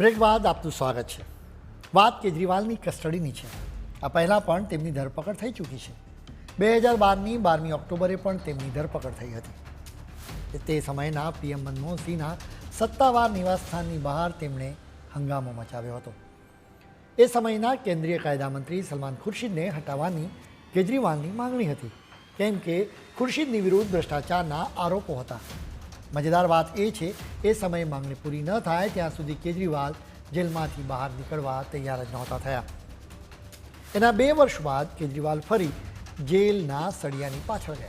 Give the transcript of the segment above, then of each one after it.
Break બાદ આપનું સ્વાગત છે. વાત કેજરીવાલની કસ્ટડીની છે. આ પહેલાં પણ તેમની ધરપકડ થઈ ચૂકી છે. બે હજાર બારની બારમી ઓક્ટોબરે પણ તેમની ધરપકડ થઈ હતી. તે સમયના પીએમ મનમોહનસિંહના સત્તાવાર નિવાસસ્થાનની બહાર તેમણે હંગામો મચાવ્યો હતો. એ સમયના કેન્દ્રીય કાયદા મંત્રી સલમાન ખુરશીદને હટાવવાની કેજરીવાલની માંગણી હતી. કેમ કે ખુરશીદની વિરુદ્ધ ભ્રષ્ટાચારના આરોપો હતા. મજેદાર વાત એ છે, એ સમયે માંગણી પૂરી ન થાય ત્યાં સુધી કેજરીવાલ જેલમાંથી બહાર નીકળવા તૈયાર જ નહોતા થયા. એના બે વર્ષ બાદ કેજરીવાલ ફરી જેલના સળિયાની પાછળ ગયા.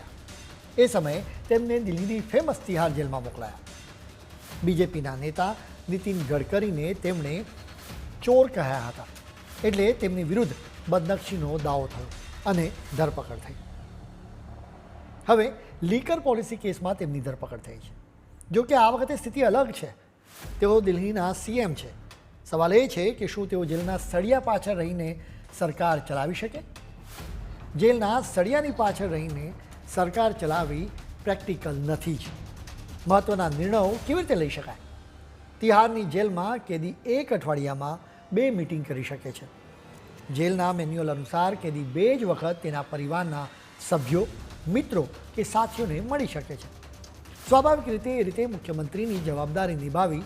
એ સમયે તેમને દિલ્હીની ફેમસ તિહાર જેલમાં મોકલાયા. બીજેપીના નેતા નીતિન ગડકરીને તેમણે ચોર કહ્યા હતા. એટલે તેમની વિરુદ્ધ બદનક્ષીનો દાવો થયો અને ધરપકડ થઈ. હવે લીકર પોલિસી કેસમાં તેમની ધરપકડ થઈ છે. જો કે આ વખતે સ્થિતિ અલગ છે. તેઓ દિલ્હીના સીએમ છે. સવાલ એ છે કે શું તેઓ જેલના સળિયા પાછળ રહીને સરકાર ચલાવી શકે? જેલના સળિયાની પાછળ રહીને સરકાર ચલાવવી પ્રેક્ટિકલ નથી જ. મહત્ત્વના નિર્ણયો કેવી રીતે લઈ શકાય? તિહારની જેલમાં કેદી એક અઠવાડિયામાં બે મિટિંગ કરી શકે છે. જેલના મેન્યુઅલ અનુસાર કેદી બે જ વખત તેના પરિવારના સભ્યો, મિત્રો કે સાથીઓને મળી શકે છે. સ્વાભાવિક રીતે એ રીતે મુખ્યમંત્રીની જવાબદારી નિભાવી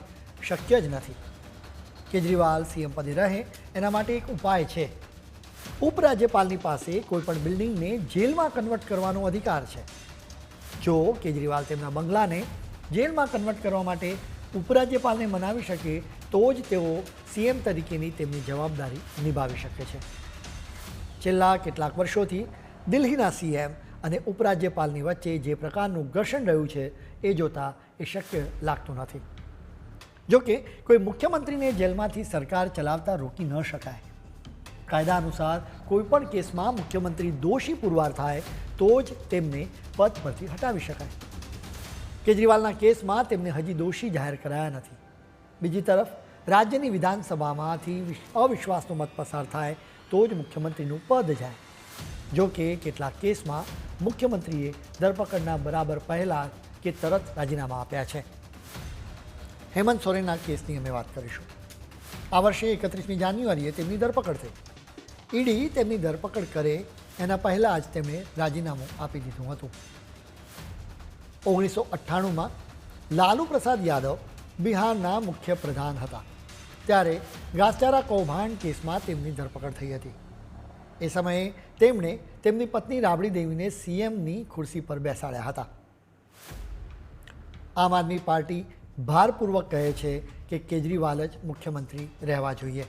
શક્ય જ નથી. કેજરીવાલ સીએમ પદે રહે, એના માટે એક ઉપાય છે. ઉપરાજ્યપાલની પાસે કોઈપણ બિલ્ડિંગને જેલમાં કન્વર્ટ કરવાનો અધિકાર છે. જો કેજરીવાલ તેમના બંગલાને જેલમાં કન્વર્ટ કરવા માટે ઉપરાજ્યપાલને મનાવી શકે, તો જ તેઓ સીએમ તરીકેની તેમની જવાબદારી નિભાવી શકે છે. છેલ્લા કેટલાક વર્ષોથી દિલ્હીના સીએમ અને ઉપરાજ્યપાલની વચ્ચે જે પ્રકારનું ઘર્ષણ રહ્યું છે, એ જોતાં એ શક્ય લાગતું નથી. જો કે કોઈ મુખ્યમંત્રીને જેલમાંથી સરકાર ચલાવતા રોકી ન શકાય. કાયદા અનુસાર કોઈપણ કેસમાં મુખ્યમંત્રી દોષી પુરવાર થાય, તો જ તેમને પદ પરથી હટાવી શકાય. કેજરીવાલના કેસમાં તેમને હજી દોષી જાહેર કરાયા નથી. બીજી તરફ, રાજ્યની વિધાનસભામાંથી અવિશ્વાસનો મત પસાર થાય, તો જ મુખ્યમંત્રીનું પદ જાય. જો કે કેટલાક કેસમાં મુખ્યમંત્રીએ ધરપકડના બરાબર પહેલાં કે તરત રાજીનામા આપ્યા છે. હેમંત સોરેનના કેસની અમે વાત કરીશું. આ વર્ષે એકત્રીસમી જાન્યુઆરીએ તેમની ધરપકડ થઈ. ઈડી તેમની ધરપકડ કરે, એના પહેલાં જ તેમણે રાજીનામું આપી દીધું હતું. ઓગણીસો અઠ્ઠાણુંમાં લાલુ પ્રસાદ યાદવ બિહારના મુખ્ય પ્રધાન હતા. ત્યારે ઘાસચારા કૌભાંડ કેસમાં તેમની ધરપકડ થઈ હતી. એ સમયે તેમણે તેમની પત્ની રાબડી દેવીને સીએમની ખુરશી પર બેસાડ્યા હતા. આમ આદમી પાર્ટી ભારપૂર્વક કહે છે કે કેજરીવાલ જ મુખ્યમંત્રી રહેવા જોઈએ.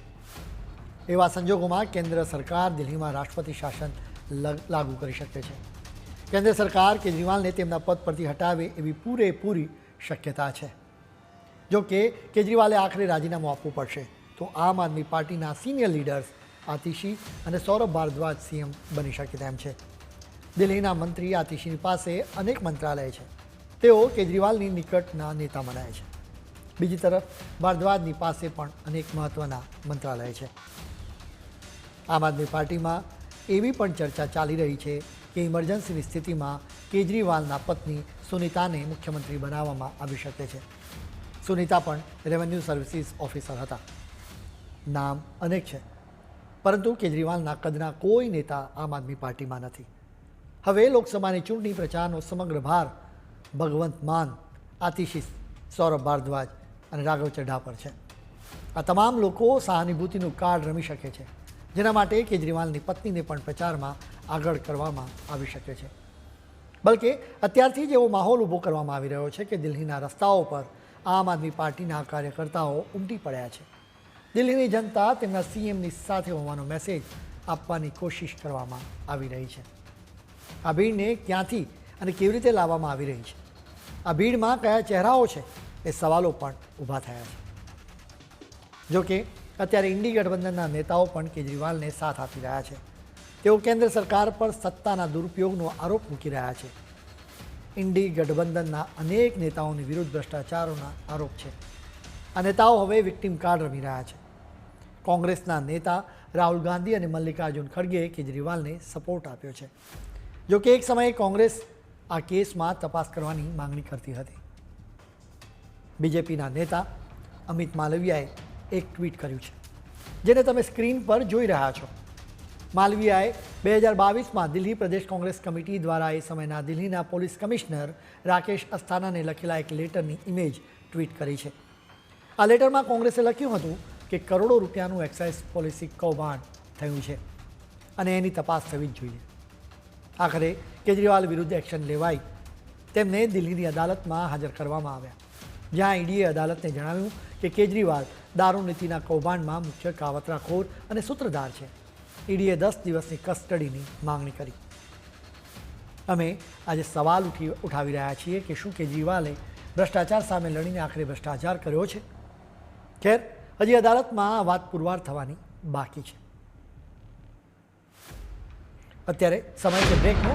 એવા સંજોગોમાં કેન્દ્ર સરકાર દિલ્હીમાં રાષ્ટ્રપતિ શાસન લગ- કરી શકે છે. કેન્દ્ર સરકાર કેજરીવાલને તેમના પદ પરથી હટાવે એવી પૂરેપૂરી શક્યતા છે. જો કે કેજરીવાલે આખરે રાજીનામું આપવું પડશે, તો આમ આદમી પાર્ટીના સિનિયર લીડર્સ આતિશી અને સૌરભ ભારદ્વાજ સીએમ બની શકે તેમ છે. દિલ્હીના મંત્રી આતિશીની પાસે અનેક મંત્રાલય છે. તેઓ કેજરીવાલની નિકટના નેતા મનાય છે. બીજી તરફ, ભારદ્વાજની પાસે પણ અનેક મહત્ત્વના મંત્રાલય છે. આમ આદમી પાર્ટીમાં એવી પણ ચર્ચા ચાલી રહી છે કે ઇમરજન્સીની સ્થિતિમાં કેજરીવાલના પત્ની સુનિતાને મુખ્યમંત્રી બનાવવામાં આવી શકે છે. સુનિતા પણ રેવન્યુ સર્વિસીસ ઓફિસર હતા. નામ અનેક છે. પરંતુ કેજરીવાલના કદના કોઈ નેતા આમ આદમી પાર્ટીમાં નથી. હવે લોકસભાની ચૂંટણી પ્રચારનો સમગ્ર ભાર ભગવંત માન, આતિશી સૌરભ ભારદ્વાજ અને રાઘવ ચઢ્ઢા પર છે. આ તમામ લોકો સહાનુભૂતિનું કાર્ડ રમી શકે છે, જેના માટે કેજરીવાલની પત્નીને પણ પ્રચારમાં આગળ કરવામાં આવી શકે છે. બલકે અત્યારથી જ એવો માહોલ ઊભો કરવામાં આવી રહ્યો છે કે દિલ્હીના રસ્તાઓ પર આમ આદમી પાર્ટીના કાર્યકર્તાઓ ઉમટી પડ્યા છે. દિલ્હીની જનતા તેમના સીએમની સાથે હોવાનો મેસેજ આપવાની કોશિશ કરવામાં આવી રહી છે. આ ભીડને ક્યાંથી અને કેવી રીતે લાવવામાં આવી રહી છે? આ ભીડમાં કયા ચહેરાઓ છે એ સવાલો પણ ઊભા થયા છે. જોકે અત્યારે ઇન્ડી ગઠબંધનના નેતાઓ પણ કેજરીવાલને સાથ આપી રહ્યા છે. તેઓ કેન્દ્ર સરકાર પર સત્તાના દુરુપયોગનો આરોપ મૂકી રહ્યા છે. ઇન્ડી ગઠબંધનના અનેક નેતાઓની વિરુદ્ધ ભ્રષ્ટાચારોના આરોપ છે. આ નેતાઓ હવે વિક્ટિમ કાર્ડ રમી રહ્યા છે. કોંગ્રેસના નેતા રાહુલ ગાંધી અને મલ્લિકાર્જુન ખડગેએ કેજરીવાલને સપોર્ટ આપ્યો છે. જો કે એક સમયે કોંગ્રેસ આ કેસમાં તપાસ કરવાની માંગણી કરતી હતી. બીજેપીના નેતા અમિત માલવિયાએ એક ટ્વીટ કર્યું છે, જેને તમે સ્ક્રીન પર જોઈ રહ્યા છો. માલવિયાએ બે હજાર બાવીસમાં દિલ્હી પ્રદેશ કોંગ્રેસ કમિટી દ્વારા એ સમયના દિલ્હીના પોલીસ કમિશનર રાકેશ અસ્થાનાને લખેલા એક લેટરની ઇમેજ ટ્વીટ કરી છે. આ લેટરમાં કોંગ્રેસે લખ્યું હતું કે કરોડો રૂપિયાનું એક્સાઇઝ પોલિસી કૌભાંડ થયું છે અને એની તપાસ થવી જ જોઈએ. આખરે કેજરીવાલ વિરુદ્ધ એક્શન લેવાઈ તેમને દિલ્હીની અદાલતમાં હાજર કરવામાં આવ્યા. જ્યાં ઈડીએ અદાલતને જણાવ્યું કે કેજરીવાલ દારૂ નીતિના કૌભાંડમાં મુખ્ય કાવતરાખોર અને સૂત્રધાર છે. ઈડીએ દસ દિવસની કસ્ટડીની માંગણી કરી. અમે આજે સવાલ ઉઠી ઉઠાવી રહ્યા છીએ કે શું કેજરીવાલે ભ્રષ્ટાચાર સામે લડીને આખરે ભ્રષ્ટાચાર કર્યો છે? ખેર હજી અદાલતમાં આ વાત પુરવાર થવાની બાકી છે. અત્યારે સમય છે બ્રેકનો